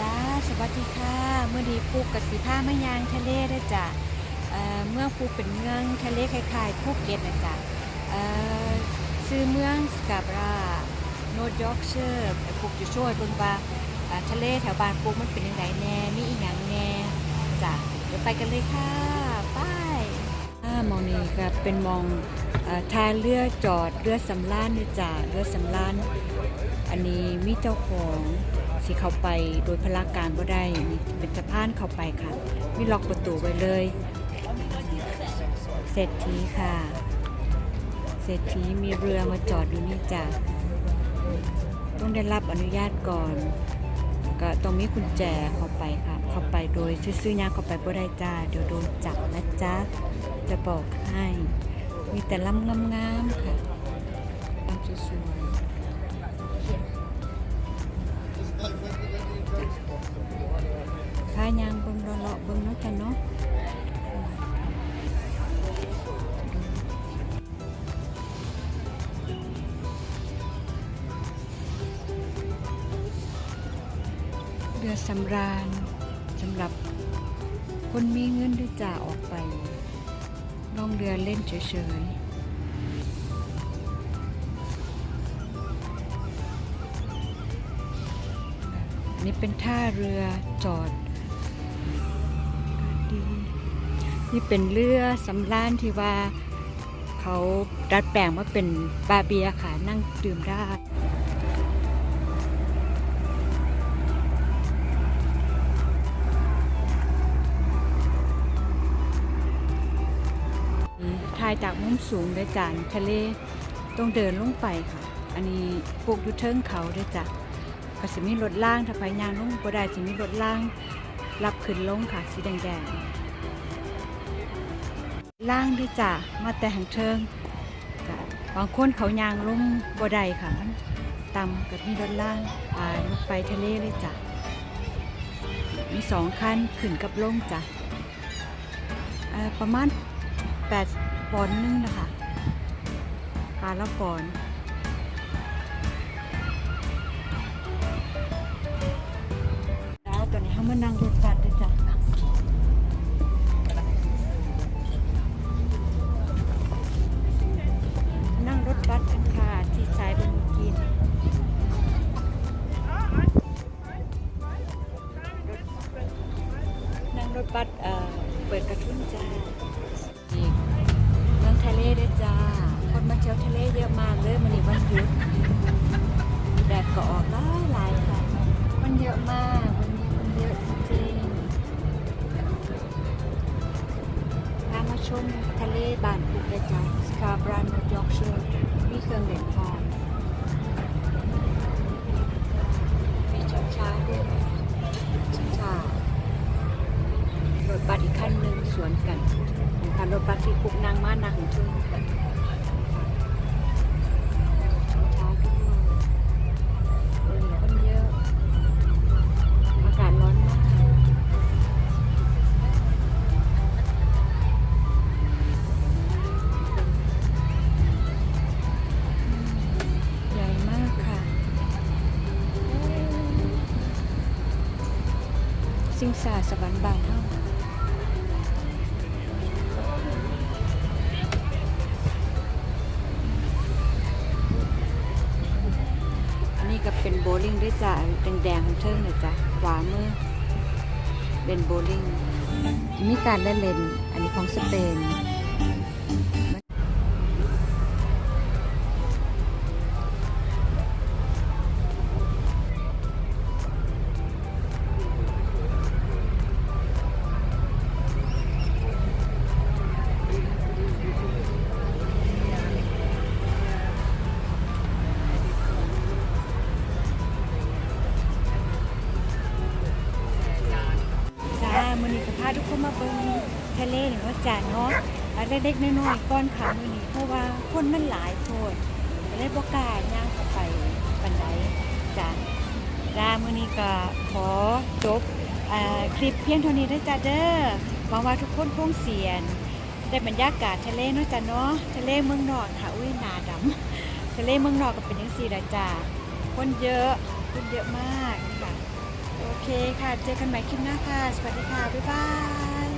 จ้าสวัสดีค่ะ เมื่อดีปูกับสีผ้ามะยางทะเลเด้จ้ะเเมื่องปูเป็นเมืองทะเลคล้ายๆภูเก็ตนะจ๊ะเอ่อชื่อเมืองสกาบราโนดยอร์กเชอร์ปูจะช่วยบิ่งว่าทะเลแถวบ้านปูมันเป็นยังไงแน่มีอีหยังแน่จ้ะเดี๋ยวไปกันเลยค่ะไปอ่ามองนี้ก็เป็นมองอท่าเรือจอดเรือสำราญเด้อจ้ะเรือสำราญอันนี้มีเจ้าของ สิเข้าไปโดยพลาการบ่ได้เป็นสะพานเข้าไปค่ะมีล็อกประตูไว้เลยเศรษฐีค่ะ เศรษฐีมีเรือมาจอดอยู่นี่จ้ะต้องได้รับอนุญาตก่อน ก็ต้องมีกุญแจเข้าไปค่ะ เข้าไปโดยซื้อๆยาเข้าไปบ่ได้จ้า เดี๋ยวโดนจับนะจ๊ะ จะบอกให้ มีแต่ล่ำงามๆค่ะลำสวยๆ รือสำราญสำหรับคนมีเงินด้วยจ่าออกไปล่องเรือเล่นเฉยๆนนี้เป็นท่าเรือจอดดีนี่เป็นเรือสำราญที่ว่าเขาดัดแปลงมาเป็นบาร์เบียค่ะนั่งดื่มได้ายจากมุมสูงด้วยจานทะเลต้องเดินลงไปค่ะ อันนี้ปลูกอยู่เทิงเขาด้วยจ้ะก็สิมีรถล่างถ้าไปยางลงบ่ได้สิมีรถล่างรับขึ้นลงค่ะสีแดงๆล่างด้วยจ้ะมาแต่หางเทิงจ้ะบางคนเขายางลงบ่ได้ค่ะมันต่ำกับมีรถล่างอ่าลงไปทะเลเลยจ้ะมีสองคันขึ้นกับลงจ้ะประมาณแปอนนึงนะคะปลาละปอนแล้วตอนนี้เขามานั่งรถบัสด้วยจ้ะนั่งรถบัสกันค่ะที่สายบนกินนั่งรถบัสเอ่อเปิดกระทุ่นจ้า ที่ยวทะเลเยอะมากเลยมันนี่วันหยุดแดดก็ออกหลายหลายค่ะมันเยอะมากวันนี้คนเยอะจริงพามาชมทะเลบานปุกเลยจ้าสกาบรานยอร์กเชอร์มีเครื่องเล่นพร้อมมีช้าช้าด้วยช้าช้ารถบัสอีกคันหนึ่งสวนกันเป็นคันรถบัสที่คุกนางมานักของช่วง งสาสวรรค์บานเฮาอันนี้ก็เป็นโบลิ่งด้วยจ้ะแดงๆของเทิงเลยจ้ะขวามือเป็นโบลิ่งมีการเล่นเล่นอันนี้ของสเปน ทุกคนมาเบิ่งทะเลนี่ว่าจ้าเนาะอันเล็กๆน้อยๆก้อนขามือนี้เพราะว่าคนมันหลายโพดก็เลยบ่กล้าย่างเข้าไปปานใดจ้าจ้ามื้อนี้ก็ขอจบอคลิปเพียงเท่านี้ด้อจ้าเด้อหวังว่าทุกคนคงเสียนได้บรรยากาศทะเลเนาะจ้าเนาะทะเลเมืองนอกค่ะอุ้ยนาดำทะเลเมืองนอกก็เป็นจังซี่ล่ะจ้าคนเยอะคนเยอะมากค่ะ โอเคค่ะ เจอกันใหม่คลิปหน้าค่ะ สวัสดีค่ะ บ๊ายบาย